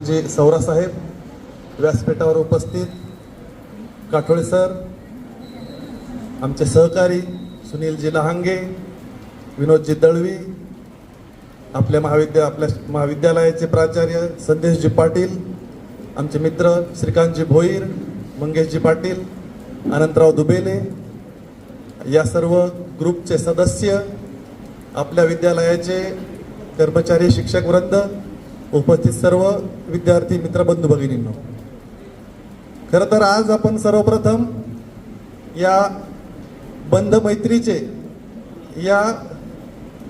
जे सौरा साहेब व्यासपीठावर उपस्थित काठोळे सर आमचे सहकारी सुनीलजी लहांगे विनोदजी दळवी आपल्या महाविद्या आपल्या महाविद्यालयाचे प्राचार्य संदेशजी पाटील आमचे मित्र श्रीकांतजी भोईर मंगेशजी पाटील अनंतराव दुबेले या सर्व ग्रुपचे सदस्य आपल्या विद्यालयाचे कर्मचारी शिक्षक वृंद उपस्थित सर्व विद्यार्थी मित्र बंधू भगिनींनो. खरं तर आज आपण सर्वप्रथम या बंध मैत्रीचे या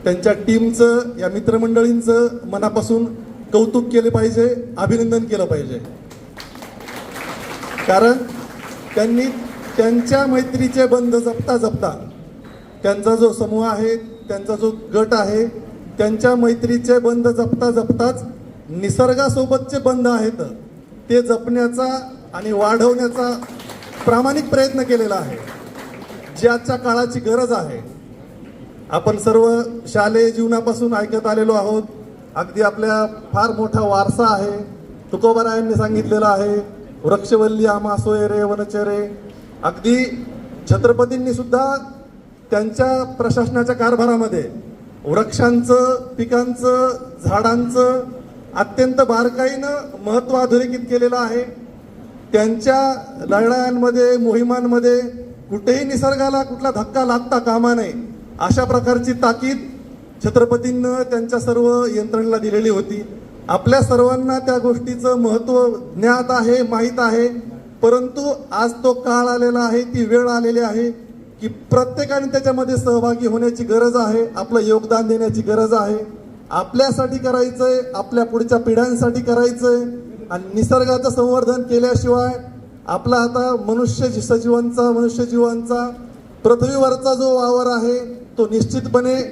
त्यांच्या टीमचं या मित्रमंडळींचं मनापासून कौतुक केले पाहिजे अभिनंदन केलं पाहिजे. कारण त्यांनी त्यांच्या मैत्रीचे बंध जपता जपता त्यांचा जो समूह आहे त्यांचा जो गट आहे त्यांच्या मैत्रीचे बंध जपता जपताच निसर्गासोबतचे बंध आहेत ते जपण्याचा आणि वाढवण्याचा प्रामाणिक प्रयत्न केलेला आहे. जी आजच्या काळाची गरज आहे. आपण सर्व शालेय जीवनापासून ऐकत आलेलो आहोत. अगदी आपल्या फार मोठा वारसा आहे. तुकोबारायांनी सांगितलेलं आहे वृक्षवल्ली आमा सोयरे वनचरे अगदी छत्रपतींनी सुद्धा त्यांच्या प्रशासनाच्या कारभारामध्ये वृक्षांचं पिकांचं झाडांचं अत्यंत बारकाईनं महत्त्व अधोरेखित केलेलं आहे. त्यांच्या लढायांमध्ये मोहिमांमध्ये कुठेही निसर्गाला कुठला धक्का लागता कामा नये अशा प्रकारची ताकीद छत्रपतींनं त्यांच्या सर्व यंत्रणेला दिलेली होती. आपल्या सर्वांना त्या गोष्टीचं महत्त्व ज्ञात आहे माहीत आहे. परंतु आज तो काळ आलेला आहे ती वेळ आलेली आहे की प्रत्येकाने त्याच्यामध्ये सहभागी होण्याची गरज आहे आपलं योगदान देण्याची गरज आहे. आपल्यासाठी करायचंय आपल्या पुढच्या पिढ्यांसाठी करायचंय आणि निसर्गाचं संवर्धन केल्याशिवाय आपला आता मनुष्य जी- सजीवांचा मनुष्य जीवांचा पृथ्वीवरचा जो वावर आहे तो निश्चितपणे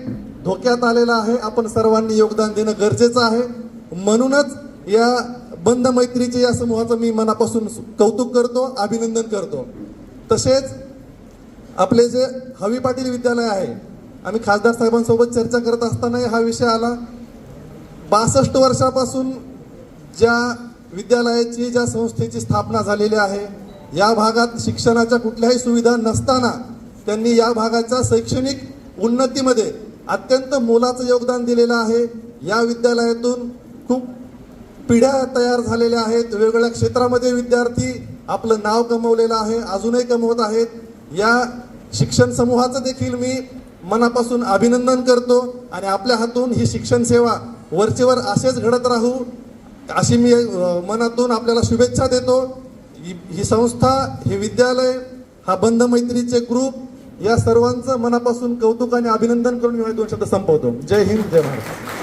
धोक्यात आलेला आहे. आपण सर्वांनी योगदान देणं गरजेचं आहे. म्हणूनच या बंद मैत्रीचे या समूहाचं मी मनापासून कौतुक करतो अभिनंदन करतो. तसेच आपले जे हवी पाटील विद्यालय आहे आम्ही खासदार साहेबांसोबत चर्चा करत असतानाही हा विषय आला. बासष्ट वर्षापासून ज्या विद्यालयाची ज्या संस्थेची स्थापना झालेली आहे या भागात शिक्षणाच्या कुठल्याही सुविधा नसताना त्यांनी या भागाच्या शैक्षणिक उन्नतीमध्ये अत्यंत मोलाचं योगदान दिलेलं आहे. या विद्यालयातून खूप पिढ्या तयार झालेल्या आहेत. वेगवेगळ्या क्षेत्रामध्ये विद्यार्थी आपलं नाव कमवलेलं आहे अजूनही कमवत आहेत. या शिक्षण समूहाचं देखील मी मनापासून अभिनंदन करतो आणि आपल्या हातून ही शिक्षण सेवा वरचेवर असेच घडत राहू अशी मी मनातून आपल्याला शुभेच्छा देतो. ही- ही संस्था हे विद्यालय हा बंध मैत्रीचे ग्रुप या सर्वांचं मनापासून कौतुक आणि अभिनंदन करून मी दोन शब्द संपवतो. जय हिंद जय महाराष्ट्र